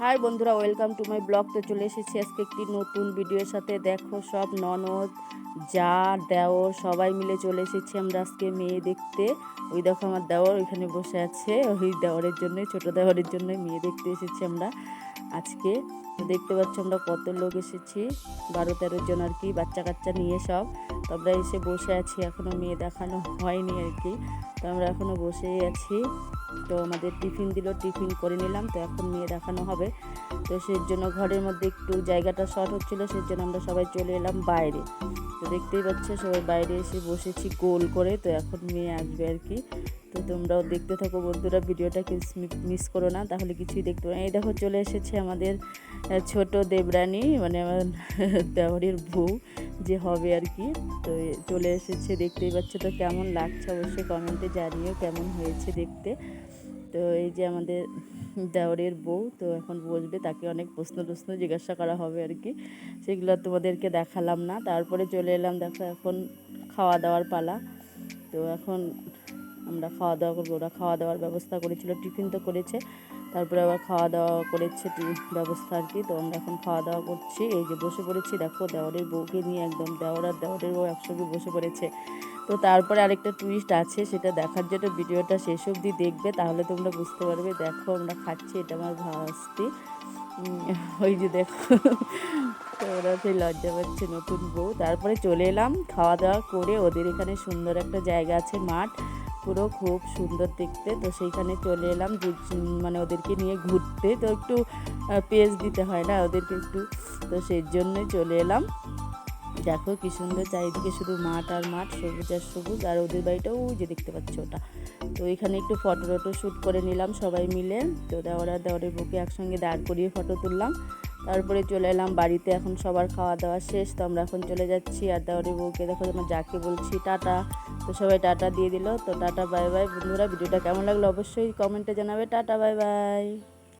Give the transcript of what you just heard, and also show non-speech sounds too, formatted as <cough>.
High বন্ধুরা welcome to my blog তো চলে এসেছি আজকে একটি নতুন ভিডিওর সাথে। দেখো সব ননদ, যা, দেওর, সবাই মিলে চলে এসেছি আমরা আজকে মেয়ে দেখতে। ওই দেখো আমার দেওর ওইখানে বসে আছে। ওই দেওরের জন্য ছোট দেওরের জন্য মেয়ে দেখতে এসেছি আমরা আজকে। দেখতে পাচ্ছ আমরা কত লোক এসেছি। বারো তেরো জন আর কি বাচ্চা কাচ্চা নিয়ে সব। আমরা এসে বসে আছি। এখনও মেয়ে দেখানো হয়নি আর কি। তো আমরা এখনও বসেই আছি। তো আমাদের টিফিন দিল, টিফিন করে নিলাম। তো এখন মেয়ে দেখানো হবে। তো সেই জন্য ঘরের মধ্যে একটু জায়গাটা শর্ট হচ্ছিল, সেই জন্য আমরা সবাই চলে এলাম বাইরে। তো দেখতেই পাচ্ছ, সবাই বাইরে এসে বসেছি গোল করে। তো এখন মেয়ে আসবে আর কি। তো তোমরাও দেখতে থাকো বন্ধুরা, ভিডিওটা ভিডিওটাকে মিস করো না। তাহলে কিছুই দেখতে না। এই দেখো চলে এসেছে আমাদের ছোট দেবরানী মানে আমার <laughs> দেওয়ারের বউ, যে হবে আর কি। তো চলে এসেছে, দেখতেই পাচ্ছ তো কেমন লাগছে অবশ্যই কমেন্টে জানিও কেমন হয়েছে দেখতে। তো এই যে আমাদের দেওরের বউ, তো এখন বসবে, তাকে অনেক প্রশ্ন টশ্ন জিজ্ঞাসা করা হবে আর কি। সেগুলো তোমাদেরকে দেখালাম না। তারপরে চলে এলাম, দেখো এখন খাওয়া দাওয়ার পালা। তো এখন আমরা খাওয়া দাওয়া করব। ওরা খাওয়া দাওয়ার ব্যবস্থা করেছিল, টিফিন তো করেছে। তারপরে আবার খাওয়া দাওয়া করেছে ব্যবস্থা আর কি। তো আমরা এখন খাওয়া দাওয়া করছি। এই যে বসে পড়েছি, দেখো দেওয়ারের বউকে নিয়ে একদম দেওয়ার আর দেওয়ারের বউ একসঙ্গে বসে পড়েছে। তো তারপরে আরেকটা টুইস্ট আছে, সেটা দেখার জন্য ভিডিওটা শেষ অবধি দেখবে, তাহলে তোমরা বুঝতে পারবে। দেখো আমরা খাচ্ছি, এটা আমার ভাস্তি। ওই যে দেখো, তো ওরা সেই লজ্জা পাচ্ছে নতুন বউ। তারপরে চলে এলাম খাওয়া দাওয়া করে। ওদের এখানে সুন্দর একটা জায়গা আছে, মাঠ। পুরো খুব সুন্দর দেখতে। তো সেইখানে চলে এলাম মানে ওদেরকে নিয়ে ঘুরতে। তো একটু পেজ দিতে হয় না ওদেরকে একটু। তো সেই জন্যই চলে এলাম। দেখো কি সুন্দর চারিদিকে শুধু মাঠ আর মাঠ, সবুজ আর সবুজ। আর ওদের বাড়িটাও যে দেখতে পাচ্ছ ওটা। তো এখানে একটু ফটো টটো শ্যুট করে নিলাম সবাই মিলে। তো দেওয়ার দেওয়ারের বুকে একসঙ্গে দাঁড় করিয়ে ফটো তুললাম। তারপরে চলে এলাম বাড়িতে। এখন সবার খাওয়া দাওয়া শেষ। তো আমরা এখন চলে যাচ্ছি। আর দেওয়ারের বউকে দেখো আমার যাকে বলছি, টাটা। তো সবাই টাটা দিয়ে দিল। তো টাটা, বাই বাই। বন্ধুরা, ভিডিওটা কেমন লাগল অবশ্যই কমেন্টে জানাবে। Tata, bye bye.